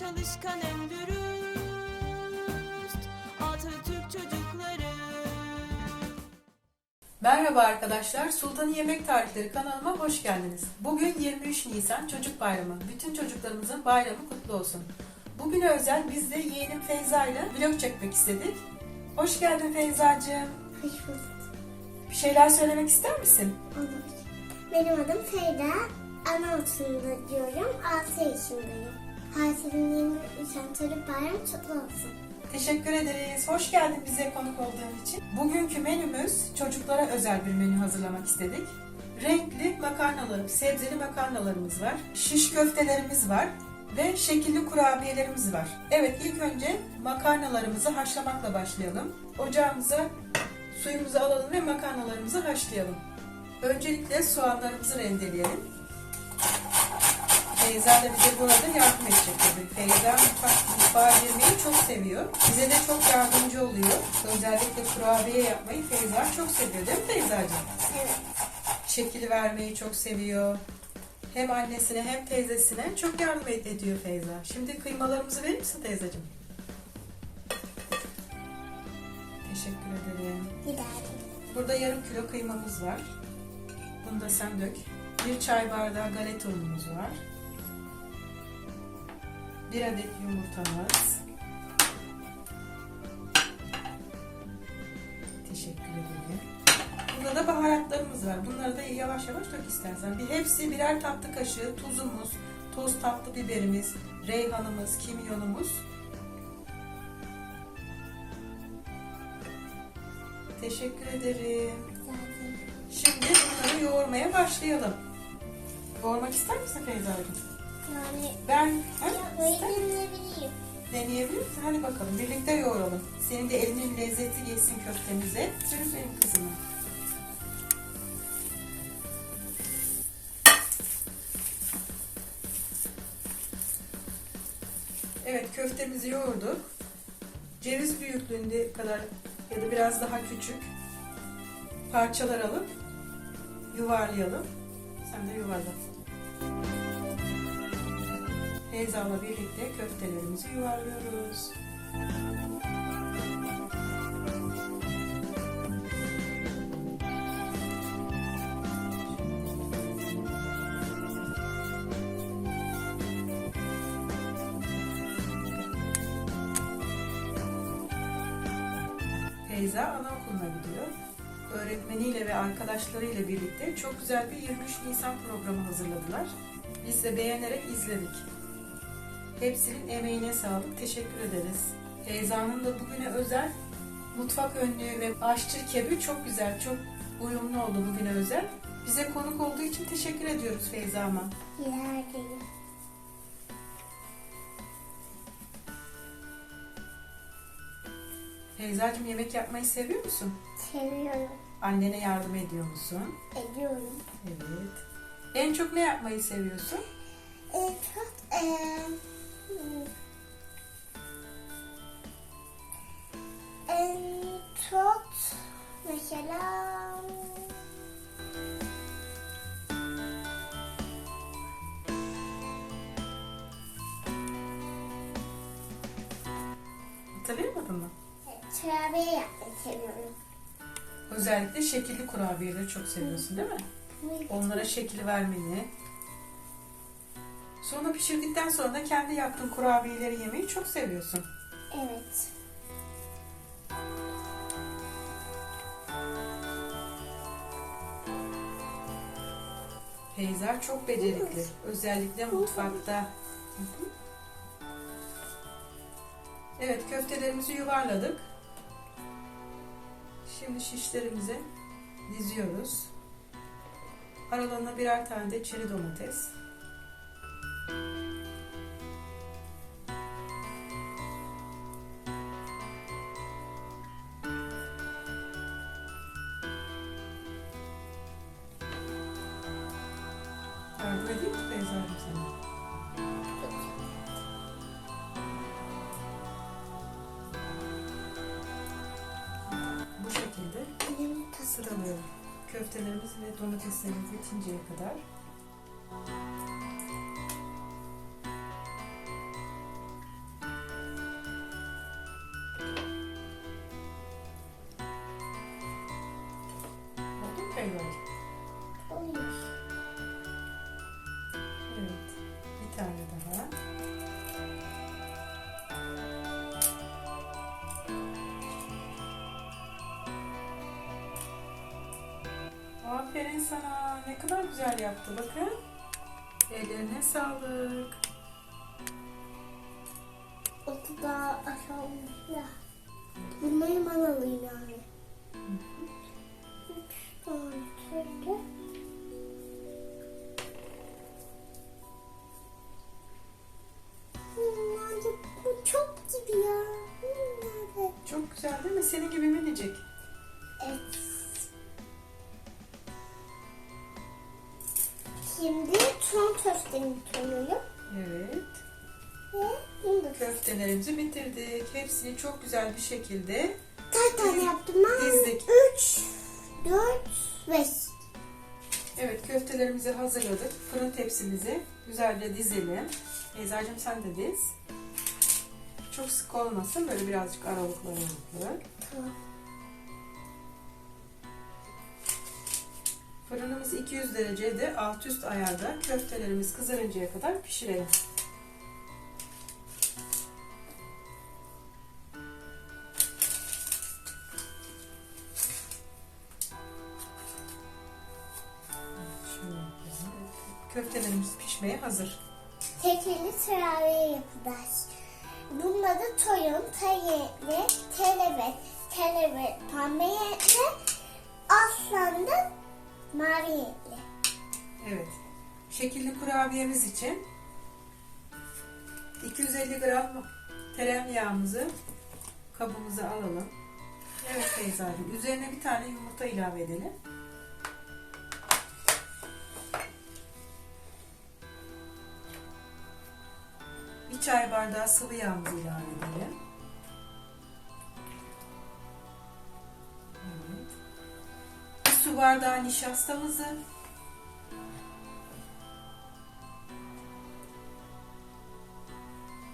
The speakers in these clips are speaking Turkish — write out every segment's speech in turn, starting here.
çalışkan en dürüst Atatürk çocukları Merhaba arkadaşlar, Sultanı Yemek Tarifleri kanalıma hoş geldiniz. Bugün 23 Nisan Çocuk Bayramı. Bütün çocuklarımızın bayramı kutlu olsun. Bugüne özel biz de yeğenim Feyza ile vlog çekmek istedik. Hoş geldin Feyzacığım. Hoş bulduk. Bir şeyler söylemek ister misin? Olur. Benim adım Feyda. Anaokulunda diyorum. 6 yaşındayım. Harfinin 23 Çocuk Bayramı kutlu olsun. Teşekkür ederiz. Hoş geldin bize konuk olduğun için. Bugünkü menümüz çocuklara özel bir menü hazırlamak istedik. Renkli makarnalarım, sebzeli makarnalarımız var. Şiş köftelerimiz var ve şekilli kurabiyelerimiz var. Evet ilk önce makarnalarımızı haşlamakla başlayalım. Ocağımıza suyumuzu alalım ve makarnalarımızı haşlayalım. Öncelikle soğanlarımızı rendeleyelim. Feyza da bize burada yardım edecek tabii. Feyza mutfak, mutfağa girmeyi çok seviyor. Bize de çok yardımcı oluyor. Özellikle kurabiye yapmayı Feyza çok seviyor değil mi Feyzacığım? Evet. Şekil vermeyi çok seviyor. Hem annesine hem teyzesine çok yardım ed- ediyor Feyza. Şimdi kıymalarımızı verir misin teyzeciğim? Teşekkür ederim. Giderdim. Burada yarım kilo kıymamız var. Bunu da sen dök. Bir çay bardağı galeta unumuz var. Bir adet yumurtamız. Teşekkür ederim. Burada da baharatlarımız var. Bunları da yavaş yavaş dök istersen. Bir hepsi birer tatlı kaşığı tuzumuz, toz tatlı biberimiz, reyhanımız, kimyonumuz. Teşekkür ederim. Şimdi bunları yoğurmaya başlayalım. Yoğurmak ister misin Feyza'cığım? Yani Ben deneyebileyim. deneyebilir misin? Hadi bakalım birlikte yoğuralım. Senin de elinin lezzeti geçsin köftemize. Sürüz benim kızıma. Evet köftemizi yoğurduk. Ceviz büyüklüğünde kadar ya da biraz daha küçük parçalar alıp yuvarlayalım. Sen de yuvarla. Feyza'la birlikte köftelerimizi yuvarlıyoruz. Feyza anaokuluna gidiyor. Öğretmeniyle ve arkadaşlarıyla birlikte çok güzel bir 23 Nisan programı hazırladılar. Biz de beğenerek izledik. Hepsinin emeğine sağlık. Teşekkür ederiz. Feyza'nın da bugüne özel mutfak önlüğü ve aşçı kebi çok güzel, çok uyumlu oldu bugüne özel. Bize konuk olduğu için teşekkür ediyoruz Feyza'ma. Giderdim. Feyza'cığım yemek yapmayı seviyor musun? Seviyorum. Annene yardım ediyor musun? Ediyorum. Evet. En çok ne yapmayı seviyorsun? En çok eee. En çok mesela Hatırlayamadın mı? kurabiye yapmayı seviyorum. Özellikle şekilli kurabiyeleri çok seviyorsun değil mi? Onlara şekil vermeni. Sonra pişirdikten sonra da kendi yaptığın kurabiyeleri yemeyi çok seviyorsun. Evet. Feyza çok becerikli. Özellikle mutfakta. Evet köftelerimizi yuvarladık. Şimdi şişlerimizi diziyoruz. Aralarına birer tane de çeri domates. Yardım edeyim mi sana? Bu şekilde sıralıyorum. Köftelerimiz ve domateslerimiz bitinceye kadar. Aferin sana. Ne kadar güzel yaptı bakın. Ellerine sağlık. Otu daha aşağıda. Bunları ben alayım yani. Üç tane şöyle. Nerede? Bu çok gibi ya. Nerede? Çok güzel değil mi? Senin gibi minicik. Evet. Son köftemi koyuyorum. Evet. Ve bunu da Köftelerimizi bitirdik. Hepsini çok güzel bir şekilde kaç tane yaptım ben? dizdik. Üç, dört, beş. Evet köftelerimizi hazırladık. Fırın tepsimizi güzelce dizelim. Eczacığım sen de diz. Çok sık olmasın. Böyle birazcık aralıklı aralıklı. Tamam. Fırınımız 200 derecede alt üst ayarda köftelerimiz kızarıncaya kadar pişirelim. Köftelerimiz pişmeye hazır. Tekeli teraviye yapacağız. Bunun adı toyun, tayeli, kelebek, kelebek, ve aslan mavi renkli. Evet. Şekilli kurabiyemiz için 250 gram tereyağımızı kabımıza alalım. Evet Feyza'cığım. Üzerine bir tane yumurta ilave edelim. Bir çay bardağı sıvı yağımızı ilave edelim. Bardağı nişastamızı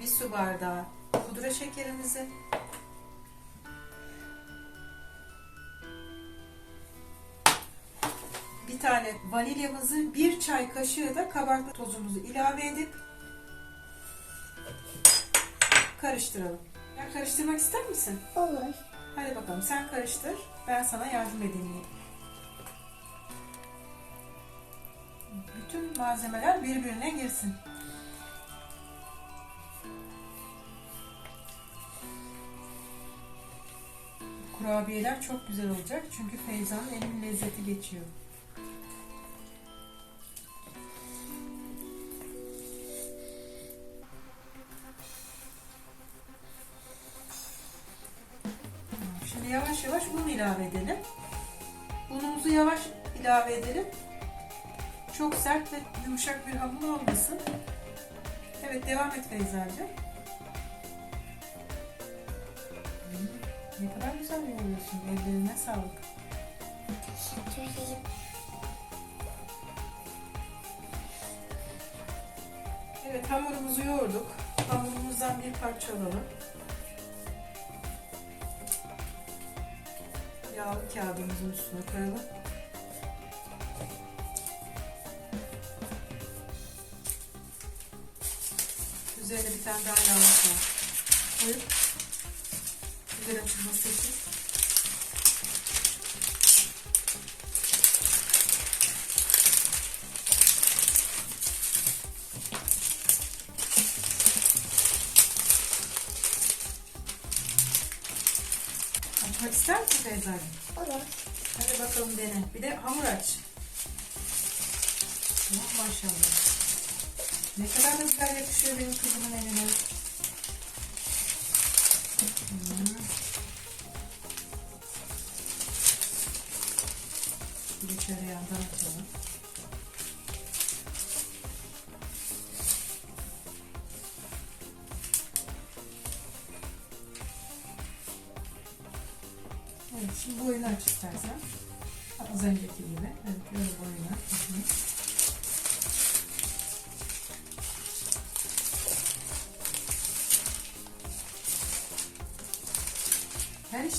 bir su bardağı pudra şekerimizi bir tane vanilyamızı bir çay kaşığı da kabartma tozumuzu ilave edip karıştıralım. Ya karıştırmak ister misin? Olur. Hadi bakalım sen karıştır. Ben sana yardım edeyim. Malzemeler birbirine girsin. Kurabiyeler çok güzel olacak çünkü Feyza'nın elinin lezzeti geçiyor. Yumuşak bir hamur olmasın. Evet devam et Feyza'cığım. Ne kadar güzel yoğuruyorsun. Ellerine sağlık. Teşekkür ederim. Evet hamurumuzu yoğurduk. Hamurumuzdan bir parça alalım. Yağlı kağıdımızın üstüne koyalım. Bir tane daha yağlı kağıt koyup güzel açılması için açmak ister misin Feyza'cığım? Olur. Hadi bakalım dene. Bir de hamur aç. Maşallah. Ne kadar da güzel yakışıyor benim kızımın eline.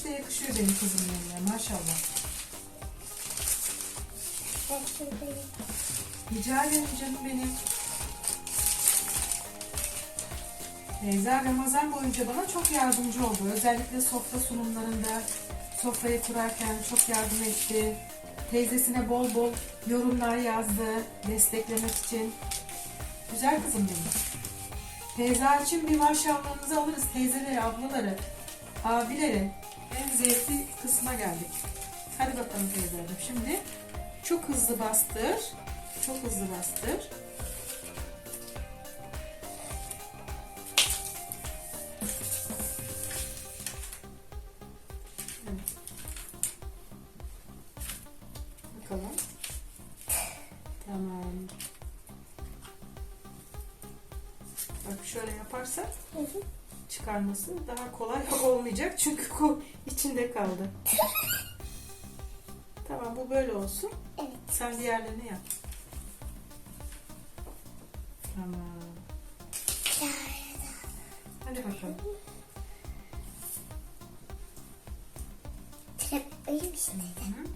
İşte yakışıyor benim kızımın eline maşallah. Rica ederim canım benim. Teyze Ramazan boyunca bana çok yardımcı oldu. Özellikle sofra sunumlarında, sofrayı kurarken çok yardım etti. Teyzesine bol bol yorumlar yazdı desteklemek için. Güzel kızım benim. Teyze için bir maşallahınızı alırız. Teyzeleri, ablaları, abileri. En zevkli kısma geldik. Hadi bakalım teyzelerim. Şimdi çok hızlı bastır. Çok hızlı bastır. Bakalım. Tamam. Bak şöyle yaparsak Hı hı. Çıkarması daha kolay olmayacak çünkü ko içinde kaldı. Tamam bu böyle olsun. Evet. Sen diğerlerini yap. Tamam. Hadi bakalım. Trap öyle bir şey. Hı.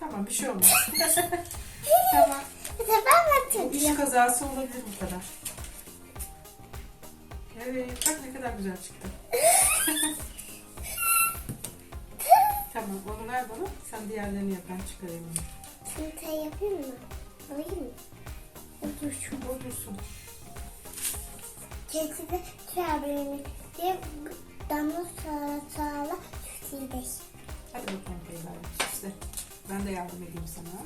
Tamam bir şey olmaz. tamam. Bu iş kazası olabilir bu kadar. Evet bak ne kadar güzel çıktı. tamam onu ver bana. Sen diğerlerini yap ben çıkarayım onu. Şimdi sen yapayım mı? Alayım mı? Dur şu. O dursun. Keçide kurabiyenin diye damla salatalı sütüyle. Hadi bakalım teyzeciğim süsle. Ben de yardım edeyim sana.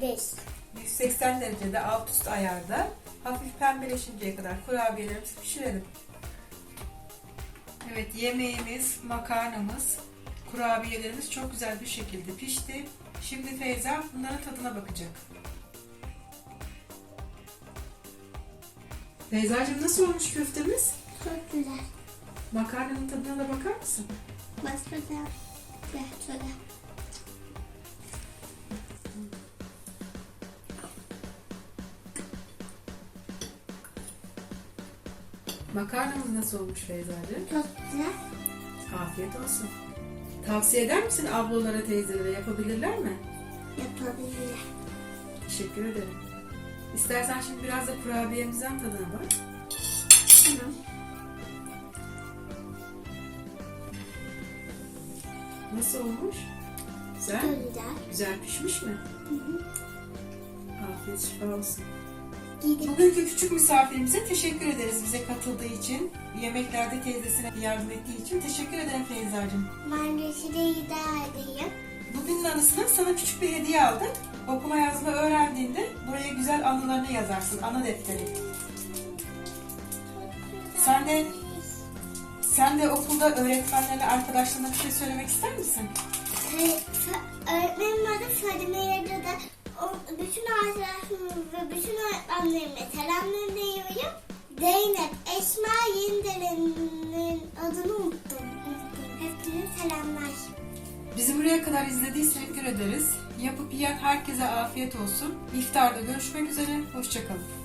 Pişirdik. 180 derecede alt üst ayarda hafif pembeleşinceye kadar kurabiyelerimizi pişirelim. Evet yemeğimiz, makarnamız, kurabiyelerimiz çok güzel bir şekilde pişti. Şimdi Feyza bunların tadına bakacak. Feyzacığım nasıl olmuş köftemiz? Çok güzel. Makarnanın tadına da bakar mısın? Başka da bahçede. Makarnamız nasıl olmuş Feyzacığım? Çok güzel. Afiyet olsun. Tavsiye eder misin ablalara, teyzelere yapabilirler mi? Yapabilirler. Teşekkür ederim. İstersen şimdi biraz da kurabiyemizden tadına bak. Tamam. Nasıl olmuş? Güzel. Güzel. Güzel pişmiş mi? Afiyet şifa olsun. Bugünkü küçük misafirimize teşekkür ederiz bize katıldığı için. Yemeklerde teyzesine yardım ettiği için. Teşekkür ederim Feyza'cığım. ben de size iddia edeyim. Bugünün anısına sana küçük bir hediye aldık. Okuma yazma öğrendiğinde buraya güzel anılarını yazarsın. Anı defteri. Sen de sen de okulda öğretmenlerle arkadaşlarına bir şey söylemek ister misin? Ee, Öğretmenim adı Fadime Yarı'da bütün arkadaşlarım ve bütün öğretmenlerime selamlarını veriyorum. Zeynep, Esma Yenderen'in adını unuttum. Hepsine selamlar. Bizi buraya kadar izlediğiniz teşekkür ederiz. Yapıp yiyen herkese afiyet olsun. İftarda görüşmek üzere. Hoşçakalın.